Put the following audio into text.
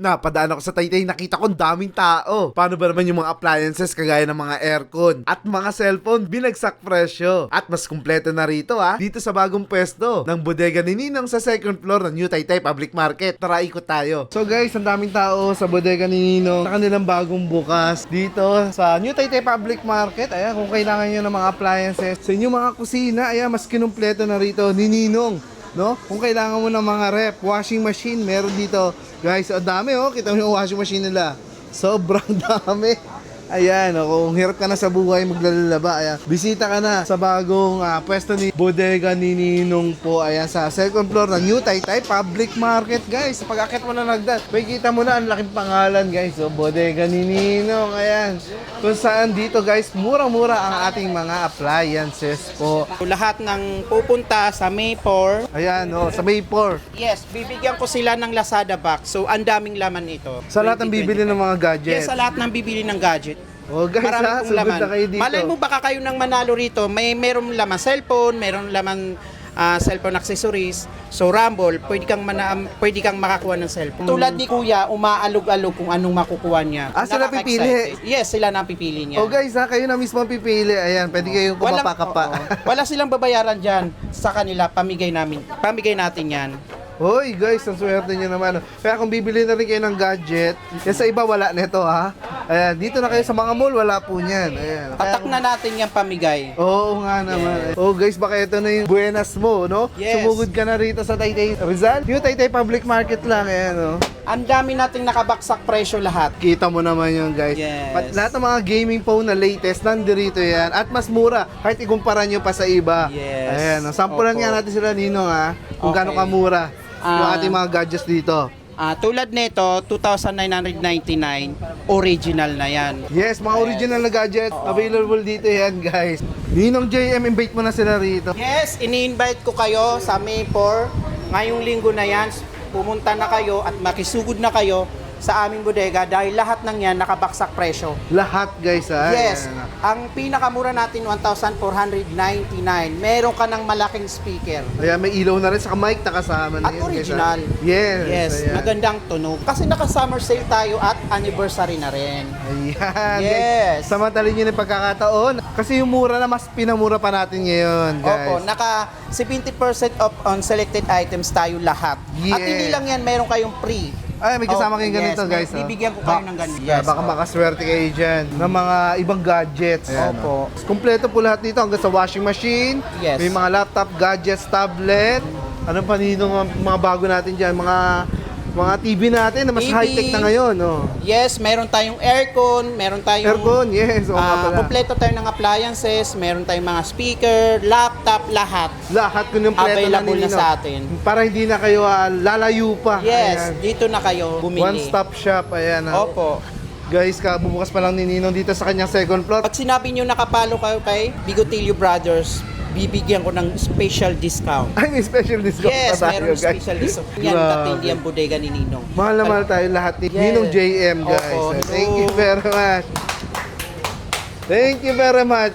Napadaan ako sa Taytay, nakita ko daming tao. Paano ba naman yung mga appliances kagaya ng mga aircon at mga cellphone binagsak presyo. At mas kumpleto na rito ha, dito sa bagong pwesto ng bodega ni Ninong sa second floor ng New Taytay Public Market. Tara ikot tayo. So guys, ang daming tao sa bodega ni Ninong sa kanilang bagong bukas dito sa New Taytay Public Market. Ayan, kung kailangan nyo ng mga appliances sa inyong mga kusina, ayan, mas kinumpleto na rito ni Ninong no? Kung kailangan mo ng mga rep, washing machine, meron dito. Guys, ang dami oh. Kita mo yung washing machine nila. Sobrang dami. Ayan, oh, kung hirap ka na sa buhay maglalaba, ayan. Bisita ka na sa bagong ah, pwesto ni Bodega ni Ninong po. Ayan, sa second floor ng New Taytay Public Market, guys. Pag akit mo na nagdan, may kita mo na ang laking pangalan, guys. Oh, Bodega ni Ninong, ayan. Kung saan dito, guys, murang-mura ang ating mga appliances po. Lahat ng pupunta sa Maypor, Ayan, oh, sa Maypor. yes, bibigyan ko sila ng Lazada box. So, ang daming laman ito. Sa lahat ng bibili ng mga gadget. Yes, sa lahat ng bibili ng gadget. Oh, guys, Marami ha, pong sugod laman. na kayo dito. Malay mo baka kayo nang manalo rito. May meron laman cellphone, meron laman ah, cellphone accessories. So Rumble, pwede kang mana, pwede kang makakuha ng cellphone. Tulad ni Kuya, umaalog-alog kung anong makukuha niya. Ah, sila Nakaka-excited. Yes, sila na ang pipili niya. Oh guys ha, kayo na mismo ang pipili. Ayan, pwede kayong kumapakapa. oo. wala silang babayaran diyan sa kanila, pamigay namin. Pamigay natin 'yan. Hoy guys, ang swerte nyo naman. Kaya kung bibili na rin kayo ng gadget, yan sa iba wala nito ha. Ayan, dito na kayo sa mga mall, wala po niyan. Ayan. Kaya Tatak na natin 'yang pamigay. Oo nga naman. Oh guys, baka ito na yung buenas mo, no? Yes. Sumugod ka na rito sa Taytay Rizal. Yung Taytay Public Market lang, ayan, no? Ang dami nating nakabaksak presyo lahat. Kita mo naman yun, guys. Yes. Pat, lahat ng mga gaming phone na latest, nandirito yan. At mas mura, kahit ikumpara nyo pa sa iba. Yes. Ayan, no? sampulan Opo. nga natin sila, Ninong, ha? Kung Okay. gaano kamura yung Ah. ating mga gadgets dito. Ah, tulad nito, 2,999, original na 'yan. Yes, mga original na gadget, available dito yan, guys. Ninong JM, invite mo na sila rito. Yes, ini-invite ko kayo sa May 4. Ngayong linggo na 'yan, pumunta na kayo at makisugod na kayo sa aming bodega dahil lahat ng 'yan nakabaksak presyo. Lahat, guys, ha? Yes, Ayan. ang pinakamura natin 1,499. Meron ka ng malaking speaker. Ayan, may ilaw na rin sa mic na kasama na At yun, guys, ha? original. Yes. Yes, ayan. magandang tunog. Kasi naka-summer sale tayo at anniversary na rin. Ayan. Yes. Samantalin nyo na pagkakataon. Kasi yung mura na, mas pinamura pa natin ngayon, guys. Opo, naka 70% off on selected items tayo lahat. At Yes. hindi lang yan, meron kayong free. Ay, may kasama Oh, kayong yes, ganito, guys. oh. bibigyan ko kayo ng ganito. Yes, baka oh. makaswerte kayo dyan ng mga ibang gadgets. Ayan, Opo. oh. Kompleto po lahat dito hanggang sa washing machine. Yes. May mga laptop, gadgets, tablet. Ano pa nito mga, mga bago natin dyan? Mga mga TV natin na mas TV. high-tech na ngayon. Oh. Yes, meron tayong aircon, meron tayong Aircon, yes. Oo nga pala. kompleto tayo ng appliances, meron tayong mga speaker, laptop, lahat. Lahat ko yung Available na, na Nino. sa atin. Para hindi na kayo ah, lalayo pa. Yes, Ayan. dito na kayo bumili. One-stop shop. Ayan. ah. Opo. Guys, kabubukas pa lang ni Ninong dito sa kanyang second floor. Pag sinabi nyo nakapalo kayo kay Bigotilio Brothers, bibigyan ko ng special discount. Ay, may special discount Yes, pa tayo, guys. special discount. Yan, Grabe. katindi ang bodega ni Ninong. Mahal na mahal tayo lahat ni Yes. Ninong JM, guys. Opo, Thank you very much. Thank you very much.